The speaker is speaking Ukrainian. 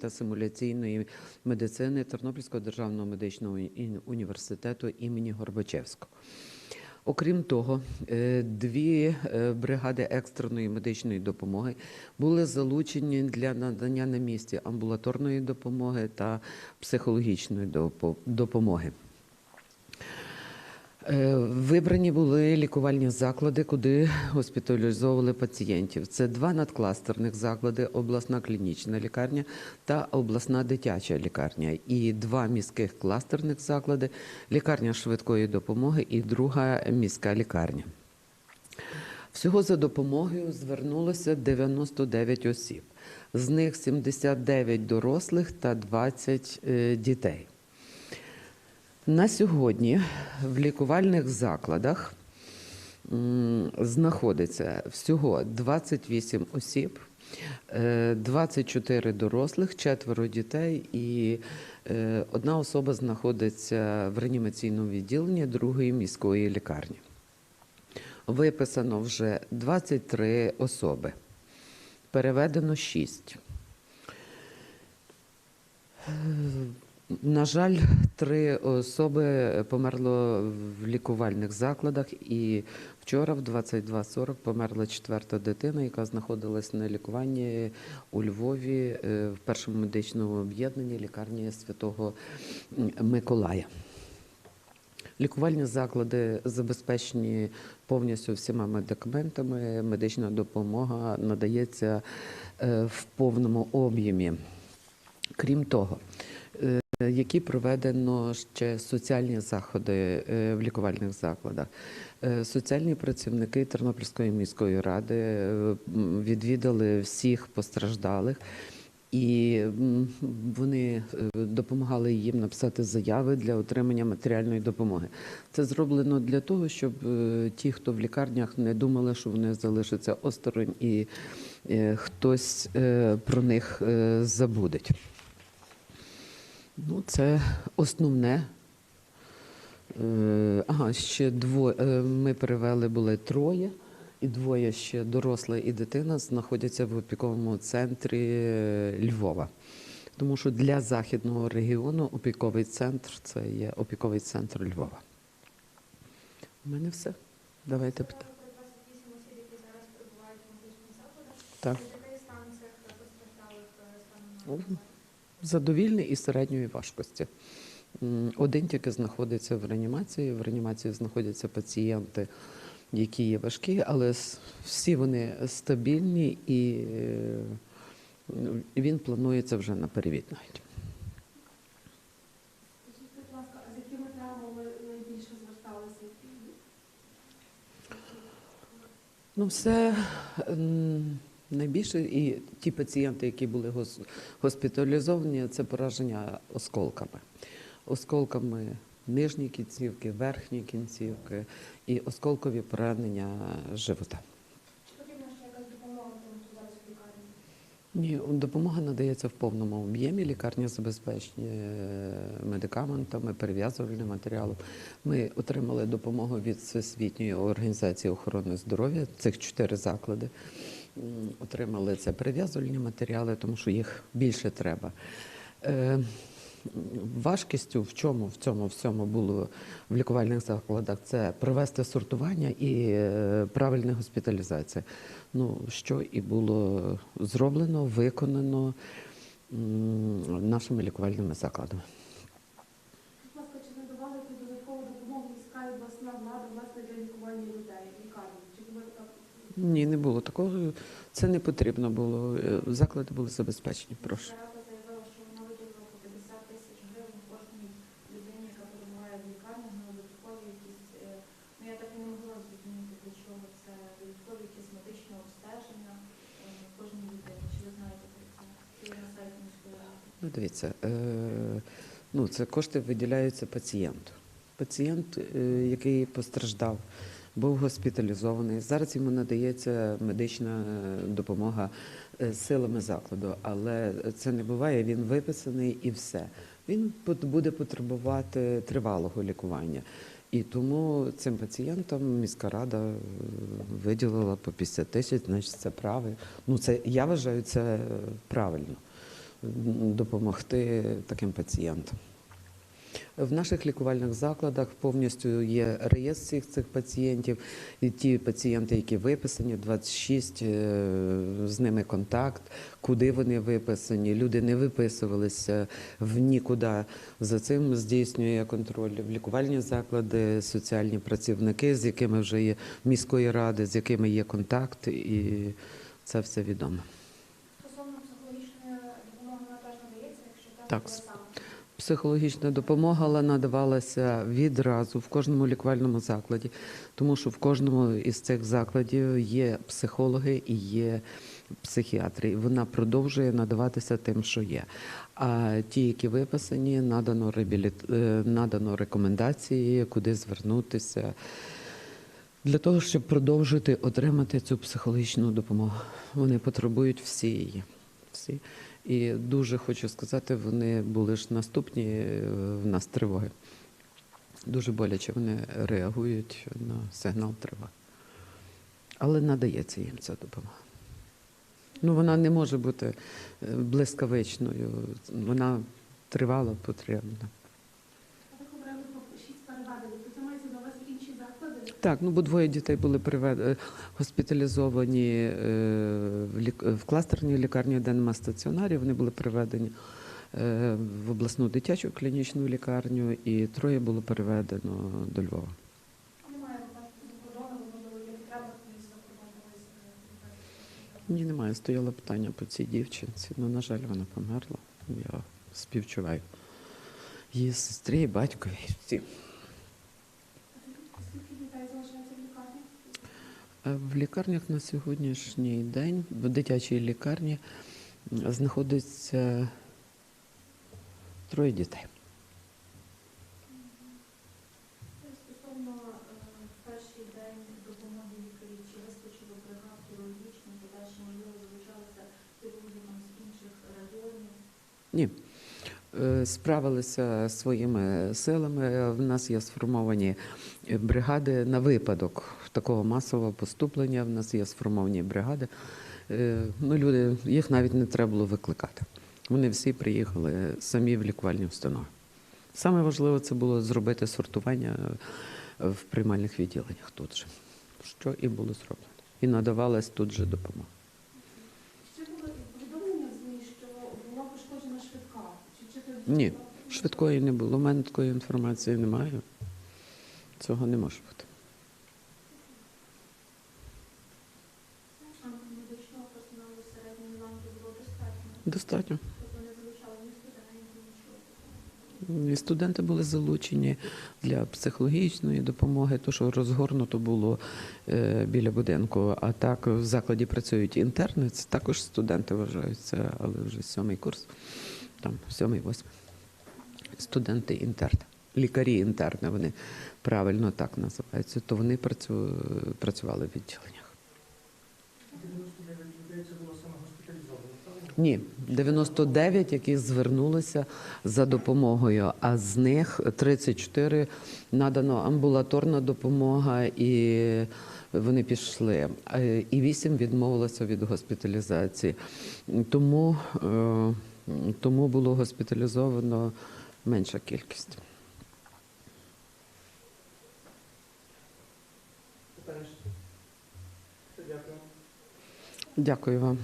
та симуляційної медицини Тернопільського державного медичного університету імені Горбачевського. Окрім того, е, дві е, бригади екстреної медичної допомоги були залучені для надання на місці амбулаторної допомоги та психологічної допомоги. Е, Вибрані були лікувальні заклади, куди госпіталізовували пацієнтів. Це два надкластерних заклади: обласна клінічна лікарня та обласна дитяча лікарня, і два міських кластерних заклади: лікарня швидкої допомоги і друга міська лікарня. Всього за допомогою звернулося 99 осіб. З них 79 дорослих та 20 е, дітей. На сьогодні в лікувальних закладах знаходиться всього 28 осіб, е, 24 дорослих, четверо дітей і е, одна особа знаходиться в реанімаційному відділенні другої міської лікарні. Виписано вже 23 особи, переведено 6. На жаль, три особи померло в лікувальних закладах, і вчора, в 22.40, померла четверта дитина, яка знаходилась на лікуванні у Львові е, в першому медичному об'єднанні лікарні Святого Миколая. Лікувальні заклади забезпечені повністю всіма медикаментами. Медична допомога надається е, в повному об'ємі. Крім того, які проведено ще соціальні заходи е, в лікувальних закладах. Е, Соціальні працівники Тернопільської міської ради е, відвідали всіх постраждалих. І вони допомагали їм написати заяви для отримання матеріальної допомоги. Це зроблено для того, щоб ті, хто в лікарнях, не думали, що вони залишаться осторонь і хтось про них забудеть. Ну, це основне. Е, Ага, ще двоє. Ми перевели були троє, і двоє ще доросла і дитина знаходяться в опіковому центрі е, Львова. Тому що для західного регіону опіковий центр це є опіковий центр Львова. У мене все. Давайте питання. 28 осіб, які зараз перебувають в медичних закладах. Так. В Задовільний і середньої важкості. Один тільки знаходиться в реанімації. В реанімації знаходяться пацієнти, які є важкі, але всі вони стабільні і е, він планується вже на перевід навіть. Ну, все найбільше, і ті пацієнти, які були гос- госпіталізовані, це пораження осколками. Осколками нижні кінцівки, верхні кінцівки і осколкові поранення живота. Потрібна ще якась допомога, зараз в лікарні? Ні, допомога надається в повному об'ємі. Лікарня забезпечені медикаментами, перев'язувальним матеріалом. Ми отримали допомогу від Всесвітньої організації охорони здоров'я. Цих чотири заклади отримали це перев'язувальні матеріали, тому що їх більше треба. Е, Важкістю в чому в цьому всьому було в лікувальних закладах це провести сортування і е, правильна госпіталізація. Ну що і було зроблено, виконано нашими лікувальними закладами. Будь ласка, чи надавали якусь додаткову допомогу міська і обласна влада власне для лікування людей в лікарні? Чи була така Ні, не було такого. Це не потрібно було. Е, Заклади були забезпечені. Прошу. Рада заявила, що вона виділила по 50 тисяч гривень кожній людині, яка перебуває в лікарні, на додаткові якісь, я так не могла зрозуміти, для чого це додаткові якісь медичні обстеження кожній людині. Чи ви знаєте це? На сайті міської? Ну, дивіться, е, ну, це кошти виділяються пацієнту. Пацієнт, е, який постраждав, був госпіталізований. Зараз йому надається медична е, допомога е, силами закладу, але це не буває. Він виписаний і все. Він буде потребувати тривалого лікування. І тому цим пацієнтам міська рада е, виділила по 50 тисяч, значить це правильно. Ну це я вважаю це правильно. допомогти таким пацієнтам. В наших лікувальних закладах повністю є реєстр всіх цих пацієнтів. І ті пацієнти, які виписані, 26, е, з ними контакт, куди вони виписані. Люди не виписувалися в нікуди. За цим здійснює контроль в лікувальні заклади, соціальні працівники, з якими вже є міської ради, з якими є контакт, і це все відомо. Стосовно психологічної допомоги вона теж надається, якщо так. Психологічна допомога надавалася відразу в кожному лікувальному закладі, тому що в кожному із цих закладів є психологи і є психіатри. І Вона продовжує надаватися тим, що є. А ті, які виписані, надано реабіліт... е, надано рекомендації, куди звернутися. Для того, щоб продовжити отримати цю психологічну допомогу. Вони потребують всі її. Всі. І дуже хочу сказати, вони були ж наступні е, в нас тривоги. Дуже боляче вони реагують на сигнал тривоги. Але надається їм ця допомога. Ну, вона не може бути е, блискавичною, вона тривала, потрібна. Ви говорили про шість переведень. То це мається на увазі інші заклади? Так, ну бо двоє дітей були привед... госпіталізовані е, в, лік... в кластерній лікарні, де нема стаціонарів. Вони були переведені е, в обласну дитячу клінічну лікарню, і троє було переведено до Львова. Ні, немає. Стояло питання по цій дівчинці. Ну, на жаль, вона померла. Я співчуваю її сестрі, батькові. Всі. Скільки дітей залишається в лікарні? Е, В лікарнях на сьогоднішній день, в дитячій лікарні, знаходиться троє дітей. Стосовно е, перший день допомоги лікарів, чи вистачило бригад хірургічних, подальше, можливо, залучалися хірурги з інших районів. Ні. Е, Справилися своїми силами. В нас є сформовані бригади на випадок такого масового поступлення. В нас є сформовані бригади. Е, Ну, люди, їх навіть не треба було викликати. Вони всі приїхали самі в лікувальні установи. Саме важливе це було зробити сортування е, в приймальних відділеннях тут же, що і було зроблено. І надавалась тут же допомога. Ще було повідомлення в ЗМІ, що була пошкоджена швидка. Чи, чи Ні, швидкої не було. У мене такої інформації немає. Цього не може бути. А медичного персоналу середньої ланки було достатньо. Студенти були залучені для психологічної допомоги, то що розгорнуто було е, біля будинку. А так в закладі працюють інтерни, це також студенти вважаються, але вже сьомий курс, там сьомий, восьмий. Студенти інтерни. Лікарі інтерни, вони правильно так називаються, то вони працювали в відділеннях. 99 людей це було саме госпіталізовано, правильно? Ні, 99, які звернулися за допомогою, а з них 34 надано амбулаторна допомога, і вони пішли. Е, І 8 відмовилося від госпіталізації. Тому, е, тому було госпіталізовано менша кількість. Дякую. Дякую вам.